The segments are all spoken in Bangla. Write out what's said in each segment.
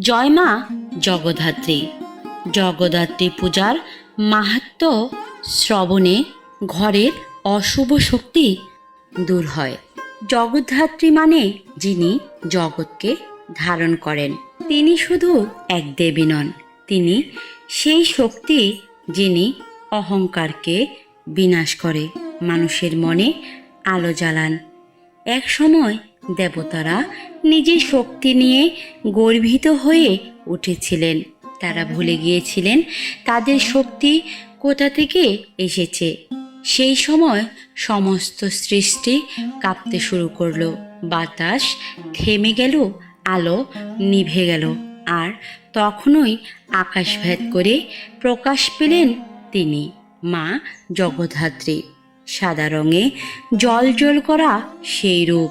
জয় মা জগদ্ধাত্রী। জগদ্ধাত্রী পূজার মাহাত্ম শ্রবণে ঘরের অশুভ শক্তি দূর হয়। জগদ্ধাত্রী মানে যিনি জগৎকে ধারণ করেন। তিনি শুধু এক দেবী নন, তিনি সেই শক্তি যিনি অহংকারকে বিনাশ করে, মানুষের মনে আলো জ্বালান। এক সময় দেবতারা নিজের শক্তি নিয়ে গর্বিত হয়ে উঠেছিলেন। তারা ভুলে গিয়েছিলেন তাদের শক্তি কোথা থেকে এসেছে। সেই সময় সমস্ত সৃষ্টি কাঁপতে শুরু করল। বাতাস থেমে গেল, আলো নিভে গেল আর তখনই আকাশ ভেদ করে প্রকাশ পেলেন তিনি, মা জগদ্ধাত্রী। সাদা রঙে জল জল করা সেই রূপ।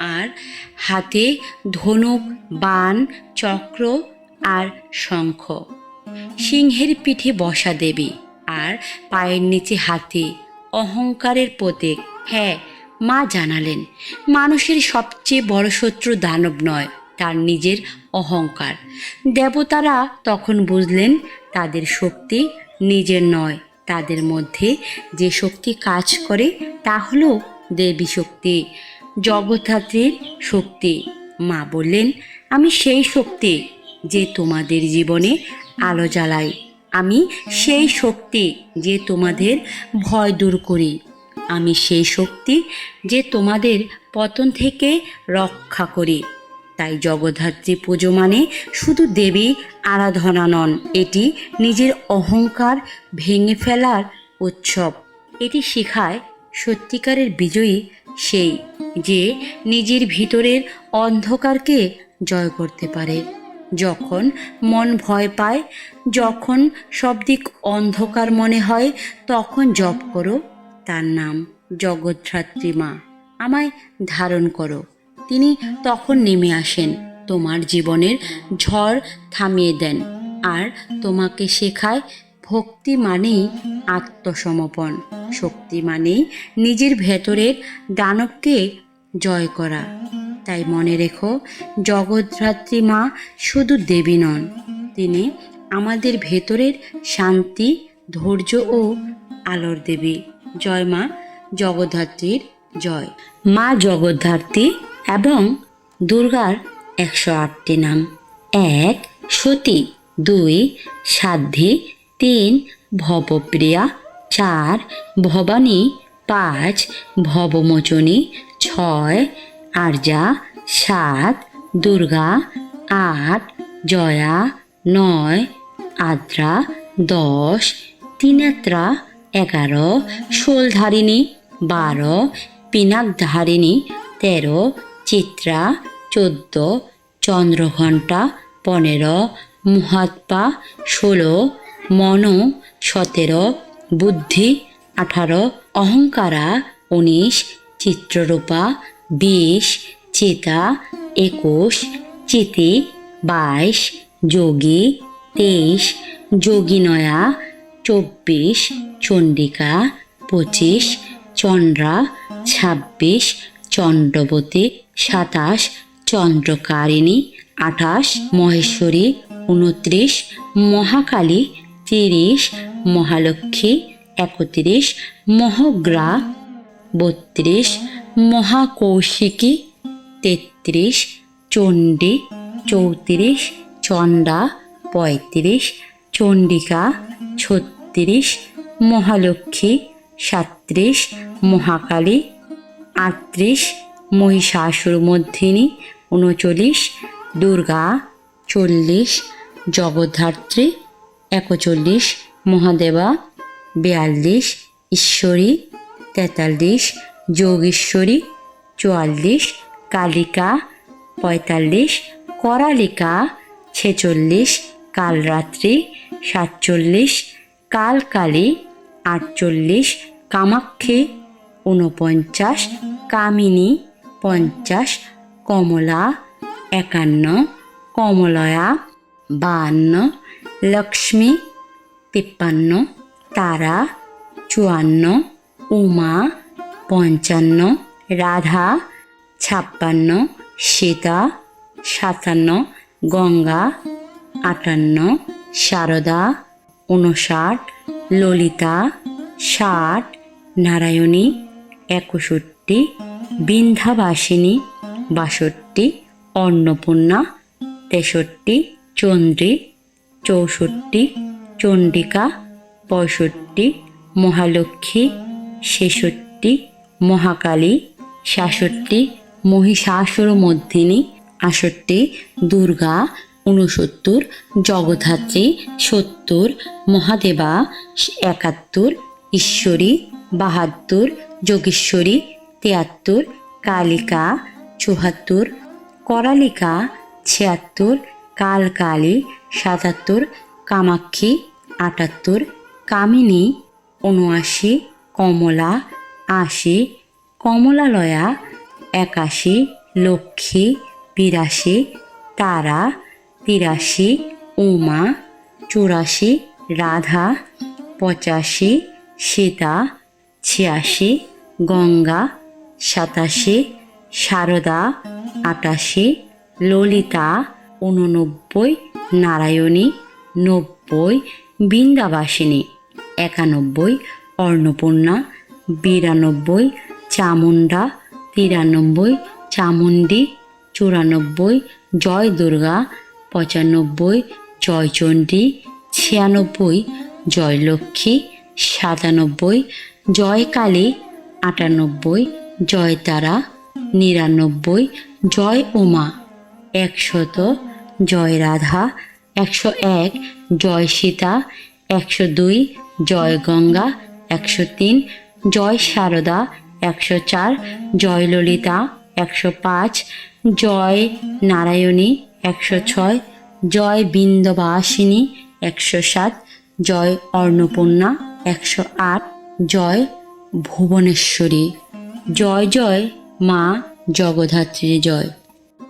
আর হাতে ধনুক, বান, চক্র আর শঙ্খ। সিংহের পিঠে বসা দেবী আর পায়ের নিচে হাতি, অহংকারের প্রতীক। হ্যাঁ মা জানালেন, মানুষের সবচেয়ে বড় শত্রু দানব নয়, তার নিজের অহংকার। দেবতারা তখন বুঝলেন, তাদের শক্তি নিজের নয়। তাদের মধ্যে যে শক্তি কাজ করে, তা হলো দেবী শক্তি, জগদ্ধাত্রীর শক্তি। মা বললেন, আমি সেই শক্তি যে তোমাদের জীবনে আলো জ্বালাই আমি সেই শক্তি যে তোমাদের ভয় দূর করি। আমি সেই শক্তি যে তোমাদের পতন থেকে রক্ষা করি। তাই জগদ্ধাত্রী পুজো মানে শুধু দেবী আরাধনা নন, এটি নিজের অহংকার ভেঙে ফেলার উৎসব। এটি শেখায় সত্যিকারের বিজয়ী সেই যে নিজের ভিতরের অন্ধকারকে জয় করতে পারে। যখন মন ভয় পায়, যখন সব দিক অন্ধকার মনে হয়, তখন জপ করো তার নাম জগদ্ধাত্রী মা। আমায় ধারণ করো। তিনি তখন নেমে আসেন, তোমার জীবনের ঝড় থামিয়ে দেন, আর তোমাকে শেখায় ভক্তি মানেই আত্মসমর্পণ। শক্তি মানেই নিজের ভেতরের দানবকে জয় করা। তাই মনে রেখো জগদ্ধাত্রী মা শুধু দেবী নন, তিনি আমাদের ভেতরের শান্তি, ধৈর্য ও আলোর দেবী। জয় মা জগদ্ধাত্রীর জয়। মা জগদ্ধাত্রী এবং দুর্গার একশো আটটি নাম। এক, সতী। দুই সাধ্যী তিন, ভবপ্রিয়া। চার, ভবানী। পাঁচ, ভবমোচনী। ছয়, আর্যা। সাত, দুর্গা। আট, জয়া। নয়, আদ্রা। দশ, তিনেত্রা। এগারো, শোলধারিণী। বারো, পিনাকধারিণী। তেরো চিত্রা, চোদ্দ, চন্দ্রঘণ্টা, পনেরো, মহাত্মা, ষোলো, মন, সতেরো, বুদ্ধি, আঠারো, অহংকারা, উনিশ, চিত্ররূপা, বিশ, চিতা, একুশ, চিতি, বাইশ, যোগী, তেইশ, যোগিনয়া, চব্বিশ, চণ্ডিকা, পঁচিশ, চন্দ্রা, ছাব্বিশ, চন্দ্রবতী সাতাশ চন্দ্রকারিণী, আঠাশ মহেশ্বরী, উনত্রিশ মহাকালী, তিরিশ মহালক্ষ্মী, একত্রিশ মহগ্রা, বত্রিশ মহাকৌশিকী, তেত্রিশ চণ্ডী, চৌত্রিশ চণ্ডা, পঁয়ত্রিশ চণ্ডিকা, ছত্রিশ মহালক্ষ্মী, সাত্রিশ মহাকালী, আটত্রিশ মহিষাসুরমর্ধিনী উনচল্লিশ দুর্গা চল্লিশ, জগদ্ধাত্রী একচল্লিশ, মহাদেবা বিয়াল্লিশ, ঈশ্বরী তেতাল্লিশ, যোগেশ্বরী চুয়াল্লিশ, কালিকা পঁয়তাল্লিশ, করালিকা ছেচল্লিশ, কালরাত্রি সাতচল্লিশ, কালকালী আটচল্লিশ, কামাক্ষী ঊনপঞ্চাশ, কামিনী পঞ্চাশ, কমলা একান্ন, কমলয়া বাহান্ন লক্ষ্মী তিপ্পান্ন, তারা চুয়ান্ন, উমা পঞ্চান্ন, রাধা ছাপ্পান্ন, সীতা সাতান্ন, গঙ্গা আটান্ন শারদা ঊনষাট, ললিতা ষাট, নারায়ণী একষট্টি বিন্ধ্যাবাসিনী, বাষট্টি, অন্নপূর্ণা, তেষট্টি, চন্দ্রী, চৌষট্টি, চণ্ডিকা, পঁয়ষট্টি, মহালক্ষ্মী, ছেষট্টি, মহাকালী সাষট্টি মহিষাসুরমর্দিনী আষট্টি দুর্গা, ঊনসত্তর, জগদ্ধাত্রী, সত্তর, মহাদেবা, একাত্তর, ঈশ্বরী, বাহাত্তর, যোগেশ্বরী তিয়াত্তর, কালিকা, চুহাত্তর, করালিকা, ছিয়াত্তর, কালকালী, সাতাত্তর, কামাক্ষী, আটাত্তর, কামিনী উনআশি কমলা, আশি, কমলালয়া, একাশি, লক্ষ্মী, বিরাশি, তারা, তিরাশি, উমা, চুরাশি, রাধা, পঁচাশি, সীতা, ছিয়াশি, গঙ্গা সাতাশি সারদা, আটাশে ললিতা উননব্বই নারায়ণী, নব্বই বৃন্দাবাসিনী, একানব্বই অন্নপূর্ণা বিরানব্বই চামুণ্ডা, তিরানব্বই চামুণ্ডী, চুরানব্বই জয় দুর্গা পঁচানব্বই জয়চণ্ডী, ছিয়ানব্বই জয়লক্ষ্মী, সাতানব্বই জয়কালী, আটানব্বই জয় তারা, নিরানব্বই, জয় উমা, একশত, জয় রাধা, একশো এক, জয় সীতা, একশো দুই, জয় গঙ্গা, একশো তিন, জয় শারদা একশো চার, জয় ললিতা, একশো পাঁচ, জয় নারায়ণী, একশো ছয়, জয় বিন্দবাসিনী একশো সাত, জয় অন্নপূর্ণা একশো আট, জয় ভুবনেশ্বরী। জয় জয় মা জগধাত্রীর জয়।